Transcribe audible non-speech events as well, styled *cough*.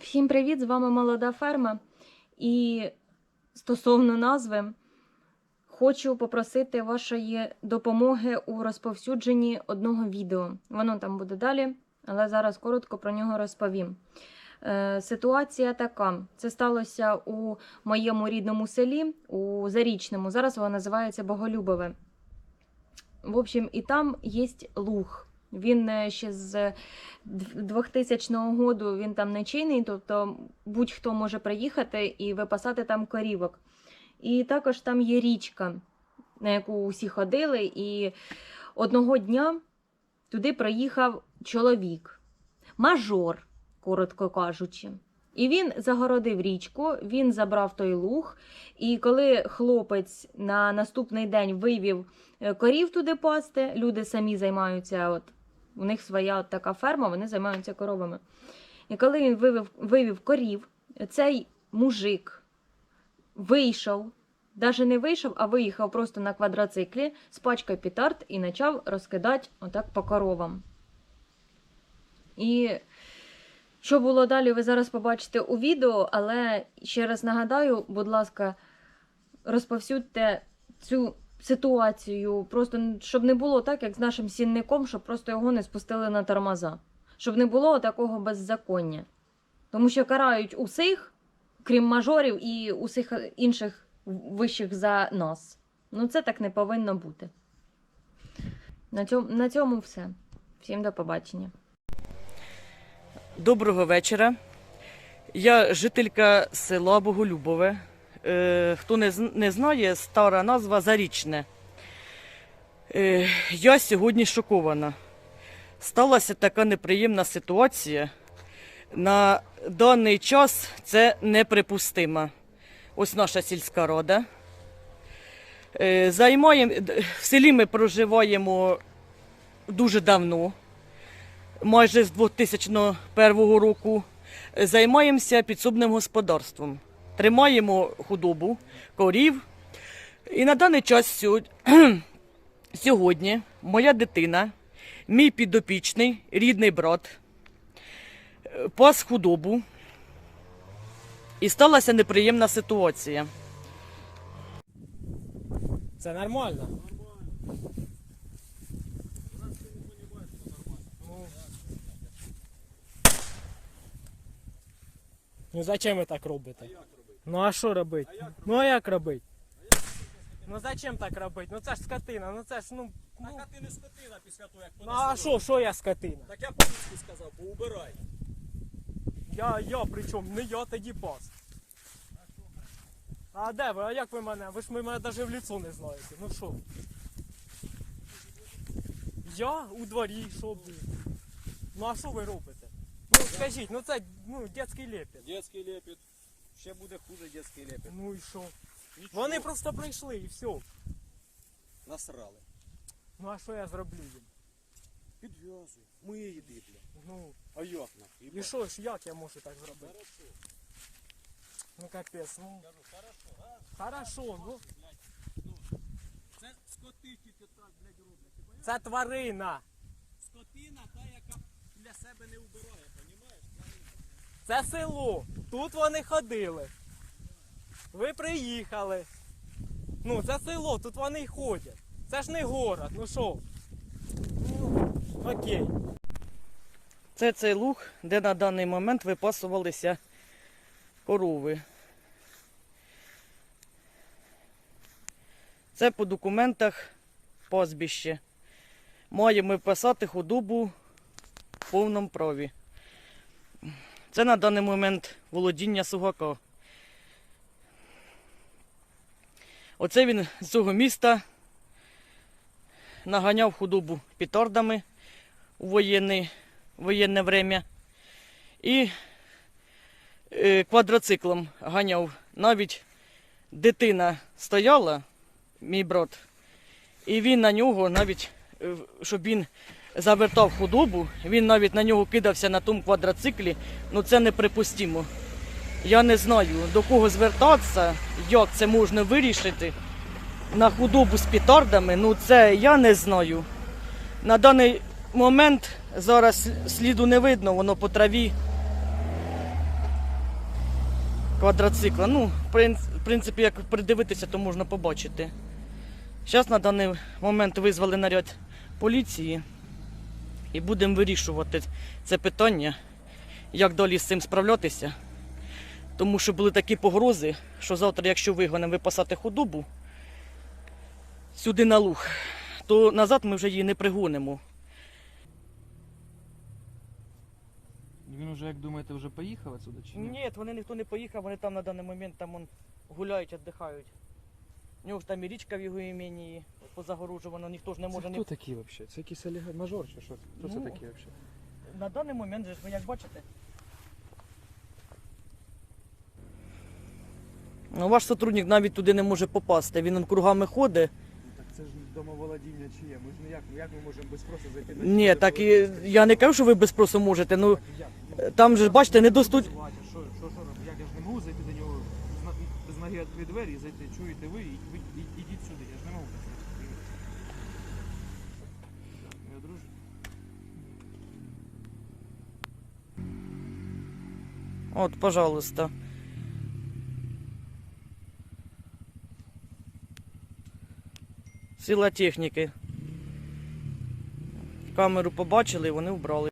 Всім привіт! З вами молода ферма. І стосовно назви, хочу попросити вашої допомоги у розповсюдженні одного відео. Воно там буде далі, але зараз коротко про нього розповім. Е, Ситуація така: це сталося у моєму рідному селі, у Зарічному. Зараз воно називається Боголюбове. В общем, і там є луг. Він е, ще з 2000 году він там не чинний, тобто будь-хто може приїхати і випасати там корівок. І також там є річка, на яку усі ходили. І одного дня туди приїхав чоловік, мажор, коротко кажучи. І він загородив річку, він забрав той луг. І коли хлопець на наступний день вивів е, корів туди пасти, люди самі займаються. от у них своя така ферма, вони займаються коровами. І коли він вивів, вивів корів, цей мужик вийшов, навіть не вийшов, а виїхав просто на квадроциклі з пачкою петард і почав розкидати отак по коровам. І що було далі, ви зараз побачите у відео, але ще раз нагадаю, будь ласка, розповсюдьте цю ситуацію, просто щоб не було так, як з нашим сінником, щоб просто його не спустили на тормоза. Щоб не було такого беззаконня. Тому що карають усіх, крім мажорів і усіх інших вищих за нас. Ну це так не повинно бути. На цьому, на цьому все. Всім до побачення. Доброго вечора. Я жителька села Боголюбове. Е, хто не, знає, стара назва Зарічне. Е, я сьогодні шокована. Сталася така неприємна ситуація. На даний час це неприпустимо. Ось наша сільська рада. Е, в селі ми проживаємо дуже давно майже з 2001 року займаємося підсобним господарством. Тримаємо худобу, корів. І на даний час *clears throat* сьогодні моя дитина, мій підопічний, рідний брат, е, пас худобу. І сталася неприємна ситуація. Це нормально. Ну зачем ви так робите? Ну а що робити? Ну а як робити? Ну зачем так робити? Ну це ж скотина, ну це ж ну. Так ну, а ти не скотина після того, як ну а що, що я скотина? Так я по-людськи сказав, поубирай. Я, я при чому? Не я тоді пас. А де ви? А як ви мене? Ви ж ви мене навіть в лицо не знаєте. Ну що? Я у дворі, що блін? Ну а що ви робите? Ну скажіть, ну це ну, дитячий лепет. Детський лепет. Ще буде хуже детський лепет. Ну і що? Нічого. Вони просто прийшли і все. Насрали. Ну а що я зроблю їм? Підв'язуй. Мої їди, бля. Ну, А як на? і що ж, як я можу так зробити? Хорошо. Ну капець, ну. Кажу, хорошо, а? Хорошо, ну. Це скоти тільки так, блядь, роблять. Ти? Це тварина. Скотина та, яка для себе не убирає, понімаєш? Це село. Тут вони ходили. Ви приїхали. Ну, це село, тут вони й ходять. Це ж не город, ну що? Ну, окей. Це цей луг, де на даний момент випасувалися корови. Це по документах пастбище. Маємо писати худобу в повному праві. Це на даний момент володіння сугака. Оце він з цього міста наганяв худобу петардами у воєнний воєнне время. І е, квадроциклом ганяв. Навіть дитина стояла, мій брат, і він на нього навіть, е, щоб він завертав худобу, він навіть на нього кидався на тому квадроциклі. Ну це неприпустимо. Я не знаю, до кого звертатися, як це можна вирішити. На худобу з петардами, ну це я не знаю. На даний момент зараз сліду не видно, воно по траві квадроцикла. Ну, в принципі, як придивитися, то можна побачити. Зараз на даний момент визвали наряд поліції і будемо вирішувати це питання, як далі з цим справлятися. Тому що були такі погрози, що завтра, якщо вигонимо випасати худобу сюди на луг, то назад ми вже її не пригонимо. Він уже, як думаєте, вже поїхав отсюда чи ні? Ні, вони ніхто не поїхав, вони там на даний момент там он, гуляють, віддихають. У нього ж там і річка в його імені позагорожувана, ніхто ж не Це хто не. такий взагалі? Це якийсь олігарх мажор чи що? Хто це Ну. такий взагалі? На даний момент же ж ви як бачите. Ну, ваш сотрудник навіть туди не може попасти. Він он кругами ходить. Ну, Так це ж домоволодіння чи є? Ми ж не як, ми можемо без спросу зайти на Ні, так і я не кажу, що ви без спросу можете. Ну там же ж бачите, не доступ... Що, що, що? Як я ж не можу зайти до нього з на- з ноги відкрити двері і зайти, чуєте ви, ідіть сюди, я ж не можу зробити. Так. От, пожалуйста. Сила техніки. Камеру побачили вони вбрали.